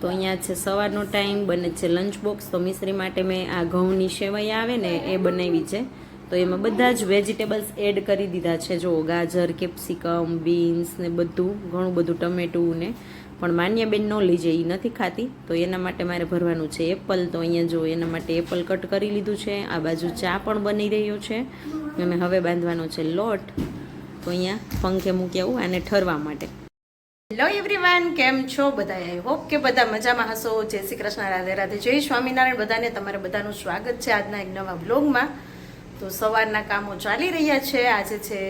તો અહીંયા છે સવારનો ટાઈમ, બને છે લંચ બોક્સ તો મિશ્રી માટે મેં આ ઘઉંની સેવઈ આવે ને એ બનાવી છે. તો એમાં બધા જ વેજીટેબલ્સ એડ કરી દીધા છે. જો ગાજર કેપ્સિકમ બીન્સ ને બધું, ઘણું બધું ટમેટું ને. પણ માન્ય બેન ન લઈ એ નથી ખાતી. તો એના માટે મારે ભરવાનું છે એપલ. તો અહીંયા જો એના માટે એપલ કટ કરી લીધું છે. આ બાજુ ચા પણ બની રહ્યો છે. અને હવે બાંધવાનો છે લોટ. તો અહીંયા પંખે મૂકી આવું આને ઠરવા માટે. હેલો એવરીવન કેમ છો બધા આઈ હોપ કે બધા મજામાં હશો. જય શ્રી કૃષ્ણ, રાધે રાધે. જય સ્વામિનારાયણ બધાને તમારે બધાનું સ્વાગત છે આજના એક નવા બ્લોગમાં તો સવારના કામો ચાલી રહ્યા છે. આજે છે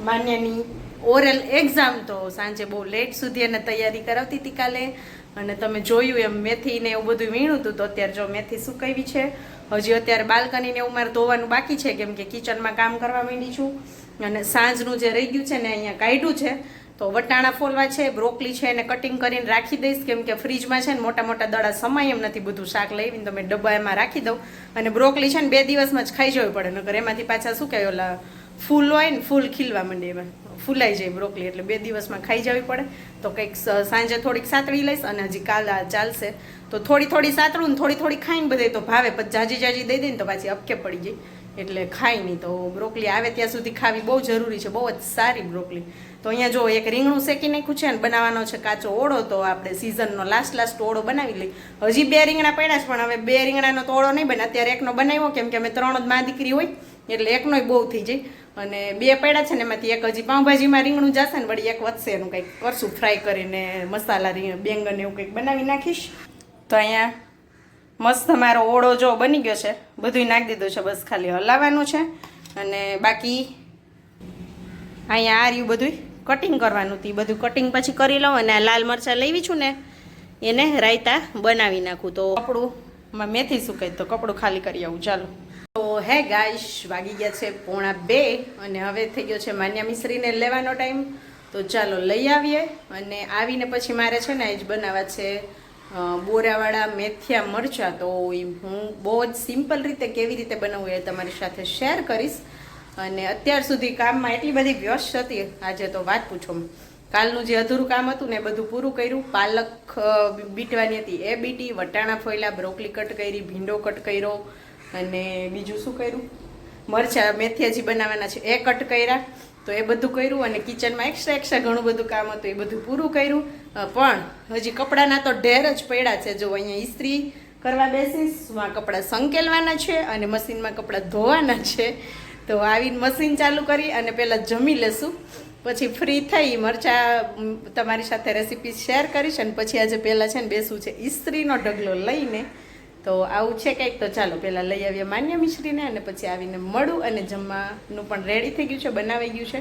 માન્યની ઓરલ એક્ઝામ તો સાંજે બહુ લેટ સુધી એને તૈયારી કરાવતી હતી કાલે. અને તમે જોયું એમ મેથી ને એવું બધું વીણું હતું. તો અત્યારે જો મેથી સુકાવી છે. હજી અત્યારે બાલ્કનીને એવું મારે ધોવાનું બાકી છે. કેમ કે કિચનમાં કામ કરવા માંડી છું. અને સાંજનું જે રહી ગયું છે ને અહીંયા કાઢ્યું છે. તો વટાણા ફોલવા છે, બ્રોકલી છે એને કટિંગ કરીને રાખી દઈશ. કેમ કે ફ્રીજમાં છે ને મોટા મોટા દડા સમાય એમ નથી બધું શાક લઈને તો મેં ડબ્બા એમાં રાખી દઉં. અને બ્રોકલી છે ને બે દિવસમાં જ ખાઈ જવી પડે, નકર એમાંથી પાછા શું કહેવાય, ઓલા ફૂલ હોય ને ફૂલ ખીલવા માંડે એમાં. ફૂલાઈ જાય બ્રોકલી, એટલે બે દિવસમાં ખાઈ જવી પડે. તો કંઈક સાંજે થોડીક સાતળી લઈશ અને હજી કાલ ચાલશે. તો થોડી થોડી સાતળું ને થોડી થોડી ખાઈને બધે તો ભાવે, પછી જાજી જાજી દઈ દે તો પાછી અપકે પડી જાય. એટલે ખાય નહીં. તો બ્રોકલી આવે ત્યાં સુધી ખાવી બહુ જરૂરી છે, બહુ જ સારી બ્રોકલી તો અહીંયા જો એક રીંગણું શેકી નાખ્યું છે ને, બનાવવાનો છે કાચો ઓળો, તો આપણે સિઝનનો લાસ્ટ લાસ્ટ ઓળો બનાવી લઈ હજી બે રીંગણા પડ્યા છે, પણ હવે બે રીંગણાનો તો ઓળો નહીં બને. અત્યારે એકનો બનાવ્યો, કેમ કે અમે ત્રણ જ માં દીકરી હોય, એટલે એકનોય બહુ થઈ જાય. અને બે પડ્યા છે ને, એમાંથી એક હજી પાઉંભાજીમાં રીંગણું જશે ને, વળી એક વધશે એનું કંઈક. કરશું ફ્રાય કરીને મસાલા, રીંગ, બેંગન એવું કંઈક બનાવી નાખીશ. તો અહીંયા મસ્ત મારો ઓળો જો બની ગયો છે. બધું નાખી દીધું છે, બસ ખાલી હલાવવાનું છે. અને બાકી અહીંયા આ રહ્યું બધું કટિંગ કરવાનું હતું. બધું કટિંગ પછી કરી લઉં અને આ લાલ મરચાં લેવી છું ને, એને રાયતા બનાવી નાખું. તો કપડું મેથી સુકાય તો કપડું ખાલી કરી આવું. ચાલો. તો હે ગાઈશ, વાગી ગયા છે પોણા બે અને હવે થઈ ગયો છે માન્યા મિશ્રીને લેવાનો ટાઈમ. તો ચાલો લઈ આવીએ અને આવીને પછી મારે છે ને એ જ બનાવવા છે બોરાવાળા મેથિયા મરચાં, તો હું બહુ જ સિમ્પલ રીતે કેવી રીતે બનાવવું એ તમારી સાથે શેર કરીશ. અને અત્યાર સુધી કામમાં એટલી બધી વ્યસ્ત હતી, આજે તો વાત પૂછો કાલનું જે અધૂરું કામ હતું ને એ બધું પૂરું કર્યું. પાલક બીટવાની હતી એ બીટી, વટાણા ફોયલા, બ્રોકલી કટ કરી, ભીંડો કટ કર્યો અને બીજું શું કર્યું? મરચાં મેથિયાજી બનાવવાના છે એ કટ કર્યા. તો એ બધું કર્યું અને કિચનમાં એક્સ્ટ્રા એક્સ્ટ્રા ઘણું બધું કામ હતું, એ બધું પૂરું કર્યું. પણ હજી કપડાના તો ઢેર જ પડ્યા છે. જો અહીંયા ઇસ્ત્રી કરવા બેસીશમાં કપડાં સંકેલવાના છે અને મશીનમાં કપડાં ધોવાના છે. તો આવીને મશીન ચાલુ કરી અને પહેલાં જમી લેશું. પછી ફ્રી થઈ મરચા તમારી સાથે રેસીપી શેર કરીશ અને પછી આજે પહેલાં છે ને બેસવું છે. ઇસ્ત્રીનો ઢગલો લઈને તો આવું છે કંઈક? તો ચાલો પહેલાં લઈ આવીએ માન્ય મિશ્રીને અને પછી આવીને મળું અને જમવાનું પણ રેડી થઈ ગયું છે, બનાવાઈ ગયું છે.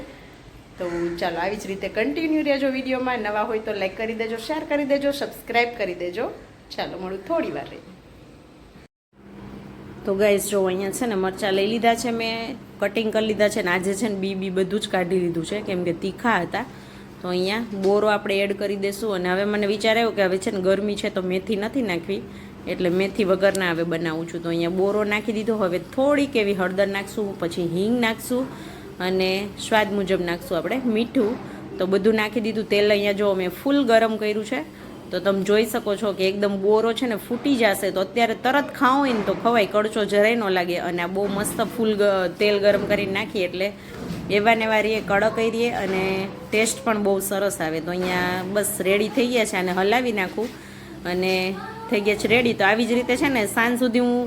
તો ચાલો, આવી જ રીતે કન્ટિન્યુ રહેજો વિડીયોમાં. નવા હોય તો લાઈક કરી દેજો શેર કરી દેજો સબસ્ક્રાઈબ કરી દેજો. ચાલો, મળું થોડી વાર તો ગાઈસ જો અહીંયા છે ને મરચાં લઈ લીધા છે મેં કટિંગ કરી લીધા છે ને આજે છે ને બી બી બધું જ કાઢી લીધું છે, કેમ કે તીખા હતા. તો અહીંયા બોરો આપણે એડ કરી દઈશું અને હવે મને વિચાર આવ્યો કે હવે છે ને ગરમી છે તો મેથી નથી નાખવી. એટલે મેથી વગરના હવે બનાવું છું. તો અહીંયા બોરો નાખી દીધો. હવે થોડીક એવી હળદર નાખશું, પછી હિંગ નાખશું અને સ્વાદ મુજબ નાખશું આપણે મીઠું. તો બધું નાખી દીધું. તેલ અહીંયા જો મેં ફૂલ ગરમ કર્યું છે, તો તમે જોઈ શકો છો કે એકદમ બોરો છે ને ફૂટી જશે. તો અત્યારે તરત ખાઓ હોય ને તો ખવાય, કડચો જરાય ન લાગે. અને આ બહુ મસ્ત ફૂલ તેલ ગરમ કરીને નાખીએ એટલે એવા ને વારીએ કડક કરીએ અને ટેસ્ટ પણ બહુ સરસ આવે. તો અહીંયા બસ રેડી થઈ ગયા છે અને હલાવી નાખું અને થઈ ગયા છે. રેડી તો આવી જ રીતે છે ને, સાંજ સુધી હું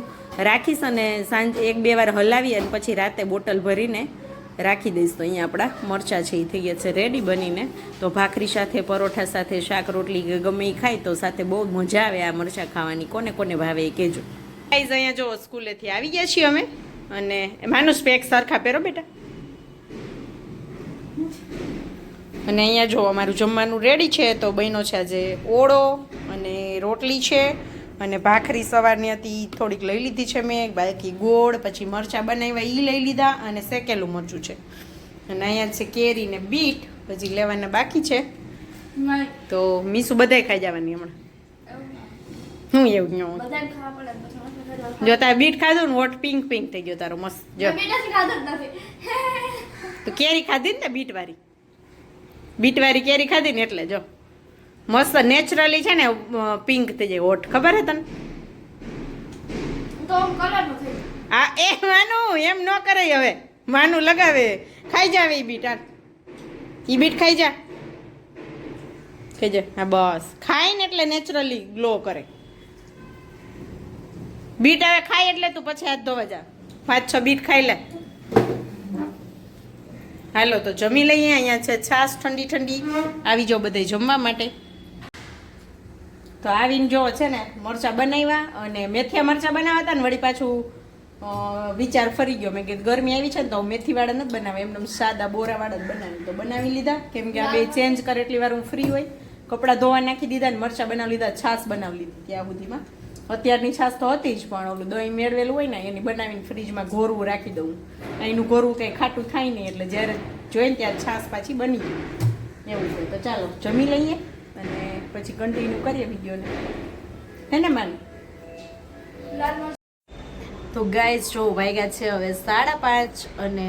રાખીશ અને સાંજ એક બે વાર હલાવી અને પછી રાતે બોટલ ભરીને રાખી દઈશ. તો અહીંયા આપણા મરચાં છે, એ થઈ ગયા છે રેડી બનીને. તો ભાખરી સાથે, પરોઠા સાથે, શાક, રોટલી ગમે એ ખાય તો સાથે બહુ મજા આવે આ મરચાં ખાવાની. કોને કોને ભાવે એ કહેજો. ગાઈઝ અહીંયા જો સ્કૂલેથી આવી ગયા છીએ અમે. અને માનુસ પેક સરખા પહેરો બેટા. અને અહીંયા જો અમારું જમવાનું રેડી છે, તો બહેનો છે આજે ઓળો અને રોટલી છે અને ભાખરી સવારની હતી થોડીક લઈ લીધી છે મેં બાકી ગોળ પછી મરચાં બનાવ્યા એ લઈ લીધા અને શેકેલું મરચું છે. અને અહીંયા છે કેરી ને બીટ પછી લેવાના બાકી છે. તો મીસુ બધાય ખાઈ જવાની હમણાં. હું એવું ન. જો તારે બીટ ખાધું ને હોટ પિંક પિંક થઈ ગયો તારો મસ્ત. જો. તો કેરી ખાધી ને બીટ વાળી બીટ વાળી કેરી ખાધી ને એટલે જો. મસ્ત નેચરલી છે ને પિંક થઈ જાય હોઠ ખબર હે તને. આ એ માનું એમ ન કરે હવે. માનું લગાવે. ખાઈ જાવે એ બીટ આ ઈ બીટ ખાઈ જા. ખાઈ જા. હા બસ. ખાઈને એટલે નેચરલી ગ્લો કરે. બીટ હવે ખાય એટલે તું પછી હાથ ધોવા જા. પાંચ છ બીટ ખાઈ લે. હાલો તો જમી લઈએ. અહીંયા છે છાશ ઠંડી ઠંડી. આવી જાઓ બધે જમવા માટે. તો આવીને જો છે ને મરચાં બનાવ્યા અને મેથિયા મરચાં બનાવ્યા હતા ને વળી પાછું વિચાર ફરી ગયો. મેં કીધું ગરમી આવી છે ને તો મેથીવાળા નથી બનાવે. એમને સાદા બોરાવાળા જ બનાવી તો બનાવી લીધા. કેમ કે આ બે ચેન્જ કરે એટલી વાર હું ફ્રી હોય. કપડાં ધોવા નાખી દીધા ને મરચાં બનાવી લીધા છાશ બનાવી લીધી ત્યાં સુધીમાં. અત્યારની છાશ તો હતી જ પણ ઓલું દહીં મેળવેલું હોય ને એની બનાવીને ફ્રીજમાં ઘોરવું રાખી દઉં. એનું ઘોરવું કંઈ ખાટું થાય નહીં એટલે જ્યારે જોઈને ત્યારે છાશ પાછી બની ગઈ એવું છે. તો ચાલો જમી લઈએ અને પછી કન્ટિન્યુ કરીએ વિડીયોને હે ને માન તો ગાય જો વાગ્યા છે હવે સાડા પાંચ અને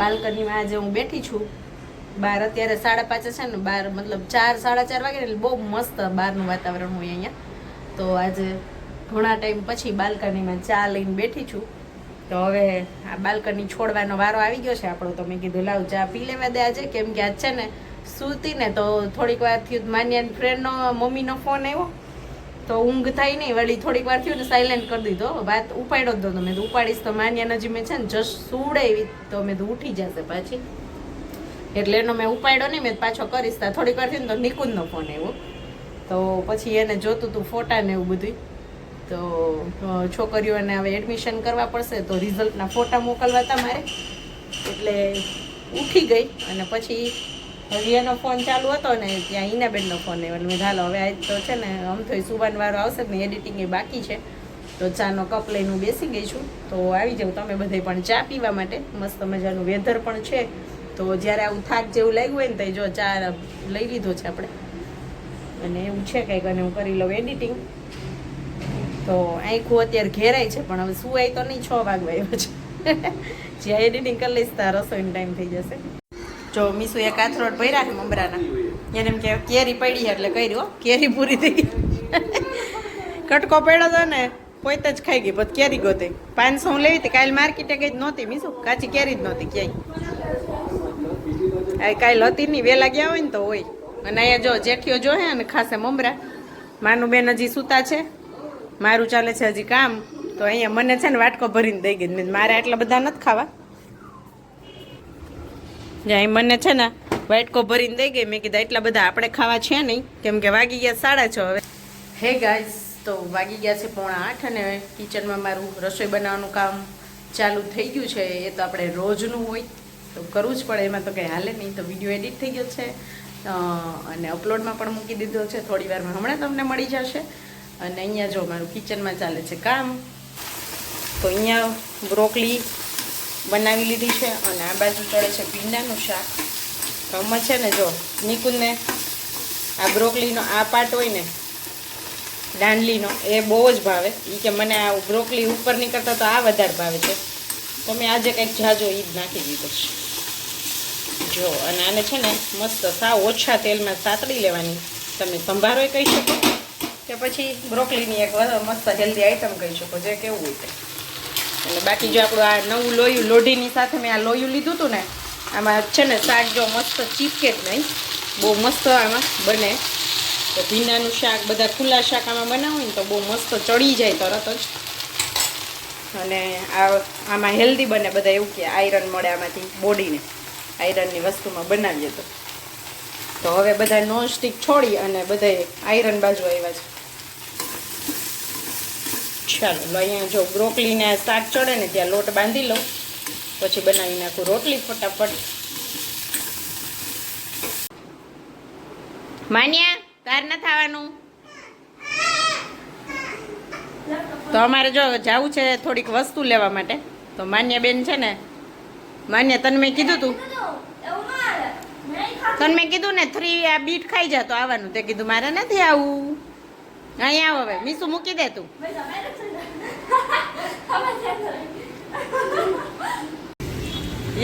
બાલ્કનીમાં આજે હું બેઠી છું. બાર અત્યારે સાડા પાંચે છે ને, બાર મતલબ ચાર, સાડા ચાર વાગે એટલે બહુ મસ્ત બહારનું વાતાવરણ હોય અહીંયા. તો આજે ઘણા ટાઈમ પછી બાલ્કનીમાં ચા લઈને બેઠી છું. તો હવે આ બાલ્કની છોડવાનો વારો આવી ગયો છે. આપણો તો મેં કીધું, લાવ ચા પી લેવા દે આજે. કેમ કે આજ છે ને સૂતી ને તો થોડીક વાર થયું માન્યાની ફ્રેન્ડનો મમ્મીનો ફોન આવ્યો. તો ઊંઘ થાય નહીં, વળી થોડીક વાર થયું ને સાયલેન્ટ કરી દીધો. વાત ઉપાડ્યો જ તો મેં ઉપાડીશ તો માન્યા નજી મેં છે ને જસ્ટ સુવડે એવી તો મેં તો ઉઠી જશે પાછી. એટલે એનો મેં ઉપાડ્યો નહીં, મેં પાછો કરીશ. તા થોડીક વાર થયું ને તો નિકુંજનો ફોન આવ્યો. તો પછી એને જોતું હતું ફોટા ને એવું બધું તો છોકરીઓને હવે એડમિશન કરવા પડશે તો રિઝલ્ટના ફોટા મોકલવા હતા મારે એટલે ઉઠી ગઈ અને પછી એનો ફોન ચાલુ હતો ને ત્યાં ઈનાબેનનો ફોન આવ્યો મેં કીધું, હવે આજ તો છે ને આમ તો સુવાન વારો આવશે ને એડિટિંગ એ બાકી છે. તો ચાનો કપ લઈને હું બેસી ગઈ છું. તો આવી જાઉં તમે બધે પણ ચા પીવા માટે. મસ્ત મજાનું વેધર પણ છે. તો જ્યારે આવું થાક જેવું લાગ્યું હોય ને તો જો ચા લઈ લીધો છે આપણે. અને એવું છે કંઈક અને હું કરી લઉં એડિટિંગ તો આખું અત્યારે ઘેરાય છે પણ હવે સુવાય તો નહીં છ વાગવા આવ્યો છે. જ્યાં એડિટિંગ કરી લઈશ ત્યાં રસોઈનો ટાઈમ થઈ જશે. જો મીસુ એક આથરોટ ભર્યા ને મમરાના. એને એમ કે કેરી પડી એટલે કર્યું કેરી પૂરી થઈ કટકો પડ્યો હતો ને પોતે જ ખાઈ ગઈ, પછી કેરી ગોતી. પાંચસો હું લેવી હતી, કાલે માર્કેટે ગઈ જ નહોતી મીસુ. કાચી કેરી જ નહોતી ક્યાંય. કાલ હતી નહીં વેલા ગયા હોય ને તો હોય. અને અહીંયા જો જેઠીઓ જો હે અને ખાસે મમરા. માનું બેન હજી સૂતા છે. મારું ચાલે છે હજી કામ. તો અહીંયા મને છે ને વાટકો ભરીને દઈ ગઈ. મારે આટલા બધા નથી ખાવા. જ્યાં મને છે ને વાટકો ભરીને દઈ ગઈ. મેં કીધા એટલા બધા આપણે ખાવા છે નહીં. કેમ કે વાગી ગયા સાડા છ હવે. હે ગાઈઝ તો વાગી ગયા છે પોણા આઠ અને કિચનમાં મારું રસોઈ બનાવવાનું કામ ચાલુ થઈ ગયું છે. એ તો આપણે રોજનું હોય. તો કરવું જ પડે, એમાં તો કંઈ હાલે નહીં. તો વીડિયો એડિટ થઈ ગયો છે. અને અપલોડમાં પણ મૂકી દીધો છે. થોડી વારમાં હમણાં તમને મળી જશે. અને અહીંયા જો મારું કિચનમાં ચાલે છે કામ. તો અહીંયા બ્રોકલી બનાવી લીધી છે અને આ બાજુ ચડે છે ભીંડાનું શાક. આમાં છે ને જો, નિકુલને આ બ્રોકલીનો આ પાર્ટ હોય ને, દાંડલીનો, એ બહુ જ ભાવે. એ કે મને આ બ્રોકલી ઉપર નીકળતા તો આ વધારે ભાવે છે. તો મેં આજે કંઈક જાજો એ જ નાખી દીધો છે. જો, અને આને છે ને મસ્ત સાવ ઓછા તેલમાં સાતળી લેવાની. તમે સંભારો કહી શકો. કે પછી બ્રોકલીની એક મસ્ત હેલ્ધી આઈટમ કહી શકો, જે કેવું હોય અને બાકી જો આપણું આ નવું લોયું, લોઢીની સાથે મેં આ લોયું લીધું હતું ને, આમાં છે ને શાક જો મસ્ત ચીપકે જ નહીં, બહુ મસ્ત આમાં બને. તો ભીંડાનું શાક, બધા ખુલ્લા શાક આમાં બનાવો ને તો બહુ મસ્ત ચડી જાય તરત જ. અને આ આમાં હેલ્ધી બને બધા એવું કે આયરન મળે આમાંથી બોડીને આયરનની વસ્તુમાં બનાવીએ તો. તો હવે બધા નોન સ્ટીક છોડી અને બધા આયરન બાજુ આવ્યા છે. ચાલો અહીંયા જો બ્રોકલીને શાક ચડે ને ત્યાં લોટ બાંધી લઉં. પછી બનાવી નાખું રોટલી ફટાફટ. માન્યા તાર ના થવાનું. તો અમારે જો જવું છે થોડીક વસ્તુ લેવા માટે. તો માન્ય બેન છે ને, માન્ય, તને મેં કીધું તું. તને મેં કીધું ને થ્રી આ બીટ ખાઈ જા, તો આવવાનું. તે કીધું, મારે નથી આવું. અહીંયા આવ હવે. મીસું મૂકી દે તું.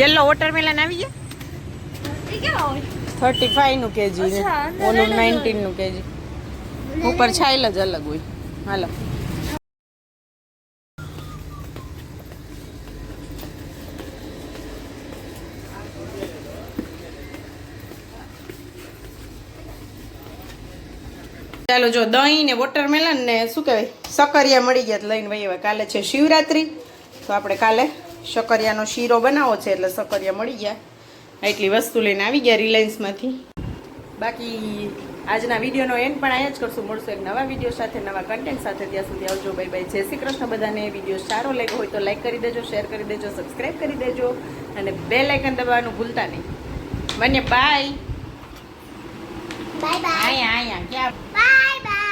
યલો વોટરમેલન આવી ગયા? થર્ટી ફાઈવનું કેજી ઓલું નાઇન્ટીનનું કેજી. ઉપર છાયલ જ અલગ હોય. હાલો. ચાલો જો દહીં ને વોટરમેલન ને શું કહેવાય? સકરિયા મળી ગયા લઈને વહી કાલે છે શિવરાત્રિ, તો આપણે કાલે સકરિયાનો શીરો બનાવો છે એટલે સકરિયા મળી ગયા. એટલી વસ્તુ લઈને આવી ગયા રિલાયન્સમાંથી બાકી આજના વિડીયોનો એન્ડ પણ અહીંયા જ કરશું. મળશું એક નવા વીડિયો સાથે, નવા કન્ટેન્ટ સાથે. ત્યાં સુધી આવજો. બાય બાય જય શ્રી કૃષ્ણ બધાને. વીડિયો સારો લાગ્યો હોય તો લાઈક કરી દેજો શેર કરી દેજો સબસ્ક્રાઈબ કરી દેજો. અને બે લાઇકન દબાવવાનું ભૂલતા નહીં. મને બાય બાય બાય અહીંયા અહીંયા ક્યાં બાય બાય